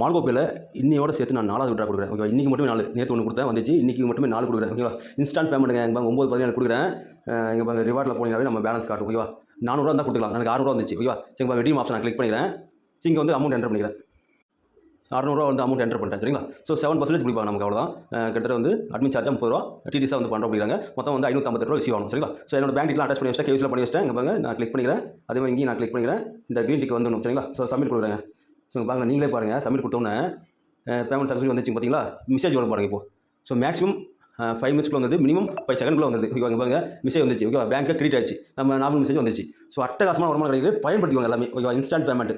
மால்கோப்பையில் இன்னையோட சேர்த்து நான் நாலாவது விட்ரா கொடுக்குறேன். ஓகேவா? இன்றைக்கி மட்டுமே நாலு நேற்று ஒன்று கொடுத்தா வந்துச்சு. இன்றைக்கி மட்டுமே நாலு கொடுக்குறேன். ஓகேவா? இன்ஸ்டன்ட் பேமெண்ட்டுங்க எங்கள் பாங்க ஒம்பது பதினேழு கொடுக்குறேன். எங்கள் பாங்க ரிவார்டில் போனீங்கனாவே நம்ம பேலன்ஸ் காட்டும். ஓகேவா? நானூறுவா தான் கொடுத்துக்கலாம். எனக்கு அறுநூறுவா வந்துச்சு. ஓகேவா? சரி பாங்க ஆப்ஷன் நான் கிளிக் பண்ணிக்கிறேன். இங்கே வந்து அமௌண்ட் என்டர் பண்ணிக்கிறேன். அறநூறுவா வந்து அமௌண்ட் என்டர் பண்ணிட்டேன். சரிங்களா? ஸோ செவன் பர்சன்டேஜ் பிடிப்பாங்க நமக்கு அவ்வளோதான் கிட்டத்தட்ட வந்து அட்மின் சார்ஜாக முப்பது ரூபா டிடிஸாக வந்து பண்ணுறோம் அப்படிங்கிறாங்க மொத்தம் வந்து ஐநூற்றம்பது ரூபா ரிசீவ் ஆகும். சரிங்களா? ஸோ என்னோட பேங்க் டீட்டெயில் அட்டாச் பண்ணி வச்சிட்டேன். கேவிஸில் பண்ணி வச்சிட்டேன். இங்கே பாருங்க நான் கிளிக் பண்ணிக்கிறேன். அதே மாதிரி இங்கேயும் நான் கிளிக் பண்ணிக்கிறேன். இந்த க்ரீன் டிக் வந்துடும் சரிங்களா? ஸோ சப்மிட் கொடுக்குறேங்க. ஸோ பாருங்க நீங்களே பாருங்கள் சப்மிட் கொடுத்தோன்னே பேமெண்ட் சக்ஸஸ் வந்துச்சு பார்த்தீங்களா மெசேஜ் வரும் பாருங்கள் இப்போ. ஸோ மேக்ஸிமம் ஃபைவ் மினிட்ஸ்க்குள்ள வந்தது மினிமம் ஃபைவ் செகண்ட்குள்ள வந்தது. ஓகேவா பாருங்க மெசேஜ் வந்துச்சு ஓகேவா பேங்க்கை கிரெடிட் ஆச்சு நம்ம நார்மல் மெசேஜ் வந்துச்சு ஸோ அட்டகாசமான வருமானம் கிடைக்குது பயன்படுத்திக்கோங்க எல்லாமே ஓகேவா இன்ஸ்டன்ட் பேமெண்ட்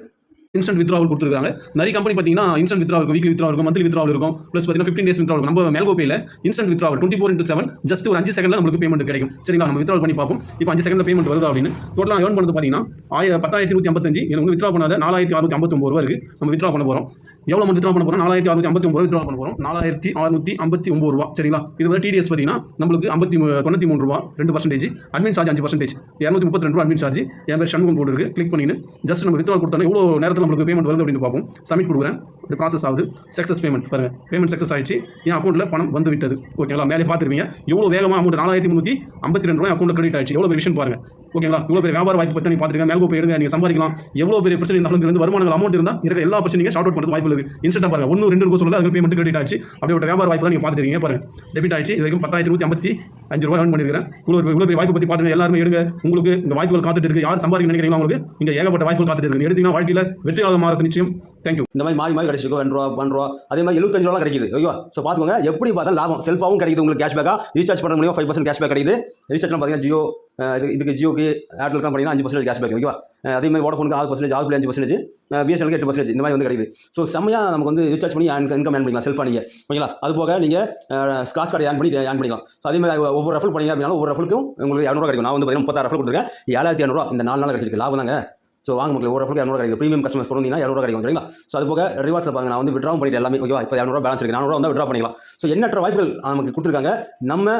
இன்ஸ்டன்ட் வித்ராவல் கொடுத்துருக்காங்க. நிறைய கம்பெனி பார்த்தீங்கன்னா இன்ஸ்டன்ட் வித்ரா இருக்கும் வீக்லி வித்ரா இருக்கும் மந்த்லி வித்ராவல் இருக்கும். ப்ளஸ் பார்த்தீங்கன்னா ஃபிஃப்டின் டேஸ் வித்ராவல் நம்ம மேல்கோ பேல instant withdrawal twenty four into seven just ஒரு அஞ்சு செகண்டில் நம்மளுக்கு பேமெண்ட் கிடைக்கும். சரிங்களா? நம்ம வித்ராவல் பண்ணி பார்ப்போம். இப்போ அஞ்சு செகண்டில் பேமெண்ட் வருது அப்படின்னு. டோட்டலாக ஏர்ன் பண்ணது பார்த்தீங்கன்னா ஆயிர பத்தாயிரத்தி நூற்றி ஐம்பத்தஞ்சு. இது வந்து வித்ரா பண்ணாத நாலாயிரத்தி அறுநூத்தி ஐம்பத்தொம்பது ரூபா இருக்கு. நம்ம வித்ரா பண்ண போகிறோம் எவ்வளோ அமௌண்ட் வித்ரா பண்ண போகிறோம் நாலாயிரத்தி அறுநூத்தி ஐம்பத்தி ஒம்பது வித்ரா பண்ண போகிறோம் நாலாயிரத்தி அறுநூத்தி ஐம்பத்தி ஒம்பது ரூபா. சரிங்களா? இது வந்து டிடிஎஸ் பார்த்தீங்கன்னா நம்மளுக்கு ஐம்பத்தி தொண்ணூற்றி மூணு ரூபா ரெண்டு பர்சன்டேஜ் அட்மின் சார்ஜ் அஞ்சு பர்சன்டேஜ் இரநூத்தி முப்பத்தி ரெண்டு ரூபா அட்மின் சார்ஜ் என் பேர் சண்முகம் போட்டு இருக்கு. கிளிக் பண்ணிட்டு ஜஸ்ட் நம்ம வித்ரா கொடுத்தோன்னா இவ்வளோ நேரத்தில் நம்மளுக்கு பேமெண்ட் வருது அப்படின்னு பார்ப்போம் சப்மிட் கொடுக்குறேன் ப்ராசஸ் ஆகுது. சக்ஸஸ் பேமெண்ட் பாருங்க. பேமெண்ட் சக்ஸஸ் ஆயிடுச்சு. என் அக்கௌண்ட்டில் பணம் வந்து விட்டது. ஓகேங்களா மேலே பார்த்துருவீங்க எவ்வளோ வேகமாக அமௌண்ட் நாலாயிரத்தி முந்நூற்றி ஐம்பத்தி ரெண்டு ரூபாய் அக்கௌண்ட்டில் கிரெடிட் ஆயிடுச்சு. எவ்வளோ பெரிய விஷயம் பாருங்க. ஓகேங்களா இவ்வளோ பெரிய வியாபார வாய்ப்பு பற்றி நீங்கள் பார்த்துருக்கீங்க. மேலே போய் எடுங்க நீங்கள் சம்பாதிக்கலாம். எவ்வளோ பெரிய பிரச்சனை இருந்தாலும் இருந்து வருமானங்கள் அமௌண்ட் இருந்தால் இருக்க எல்லா பிரச்சனையும் ஷார்ட் அவுட் பண்ணுறது வாய்ப்பு இருக்குது. இன்ஸ்டன்ட் பாருங்க. ஒன்று ரெண்டு சொல்லுங்கள் அதுக்கு பேமெண்ட் கிரெடிட் ஆச்சு. அப்படியே ஒரு வியாபார வாய்ப்பு தான் நீங்கள் பார்த்துருக்கீங்க. பாருங்க. டெபிட் ஆயிடுச்சு. இது வரைக்கும் பத்தாயிரத்தி நூற்றி ஐம்பத்தி அஞ்சு ரூபாய் earn பண்ணியிருக்கிறேன் இவ்வளோ இவ்வளோ பெரிய வாய்ப்பு பற்றி பார்த்துங்க எல்லாருமே எடுங்க. உங்களுக்கு இந்த வாய்ப்புகள் காத்துட்டு இருக்கு. யார் சம்பாதிக்க நினைக்கிறீங்களா உங்களுக்கு இங்கே ஏகப்பட்ட வாய்ப்புகள் காத்துட்டு இருக்கு. எடுத்தீங்கன்னா வாழ்க்கையில் வெற்றியாளர் மாறது நிச்சயம். தேங்க்யூ இந்த மாதிரி மாறி மாறி கிடைச்சிருக்கோம் ரெண்டு ரூபா ஒன் ரூபா. அதே மாதிரி எழுபத்தஞ்சு ரூபா கிடைக்குது. ஓகேவா ஸோ பார்த்துக்கோங்க. எப்படி பார்த்தா லாபம். செல்ஃபாகவும் கிடைக்குது உங்களுக்கு கேஷ்பேக்காக ரீசார்ஜ் பண்ண முடியும்? ஃபைவ் பர்சன்ட் கேஷ்பேக் கிடைக்குது. ரீசார்ஜ் பார்த்தீங்கன்னா ஜியோ இது இதுக்கு ஜியோக்கு ஏர்டெல்லாம் பார்த்தீங்கன்னா அஞ்சு பர்சன்டேஜ் கேஷ்பேக் ஓகேவா அதே மாதிரி ஓடஃபோனுக்கு ஆறு பர்சன்டேஜ் ஆறு அஞ்சு பர்சன்டேஜ் பிஎஸ்எனுக்கு எட்டு பர்சன்டேஜ் இந்த மாதிரி வந்து கிடைக்குது. ஸோ செம்மையாக நமக்கு வந்து ரீசார்ஜ் பண்ணி இன்கம் ஏன் பண்ணிக்கலாம். செல்ஃபாக நீங்கள் ஓகேங்களா அது போக நீங்கள் ஸ்காஸ் கார்டு ஏன் பண்ணி ஏன் பண்ணிக்கலாம். ஸோ அதே மாதிரி ஒவ்வொரு ரெஃபல் பண்ணீங்க அப்படின்னா ஒவ்வொரு ரஃபலுக்கும் உங்களுக்கு இரநூறுவா கிடைக்கும். நான் வந்து பார்த்தீங்கன்னா முப்பத்தாறு ரெஃபல் கொடுத்துருக்கேன். ஏழாயிரத்தி இரநூறுவா இந்த நாலு நாள் கிடைச்சிருக்கு லாபம் தாங்க. ஸோ வாங்க மக்கள் ஒரு ரஃபலுக்கு இரநூறுவா கிடைக்கும் ப்ரீமியம் கஸ்டமர்ஸ் பொருந்தீங்கன்னா இரநூறு கிடைக்கும் சரிங்களா? ஸோ அது போக ரிவார்ட்ஸ் பாருங்க நான் வந்து விட்ராவும் பண்ணிட்டு எல்லாமே. ஓகேவா? இப்போ இரநூறுவா பேலன்ஸ் இருக்கு. நானூறு வந்து விட்ரா பண்ணிக்கலாம். ஸோ எண்ணற்ற வாய்ப்புகள் நமக்கு கொடுத்துருக்காங்க. நம்ம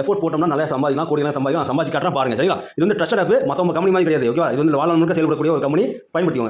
எஃபோர்ட் போட்டோம்னா நல்லா சம்பாதிக்கலாம் கோடிலாம் சம்பாதிக்கலாம் சம்பாதிச்சு காட்டுறேன் பாருங்க சரிங்களா? இது வந்து ட்ரஸ்ட் ஆப் மற்றவங்க கம்பெனி மாதிரி கிடையாது ஓகேவா? இது வந்து வாழ்நாள் முழுக்க செயல்படக்கூடிய ஒரு கம்பெனி பயன்படுத்திக்கோங்க.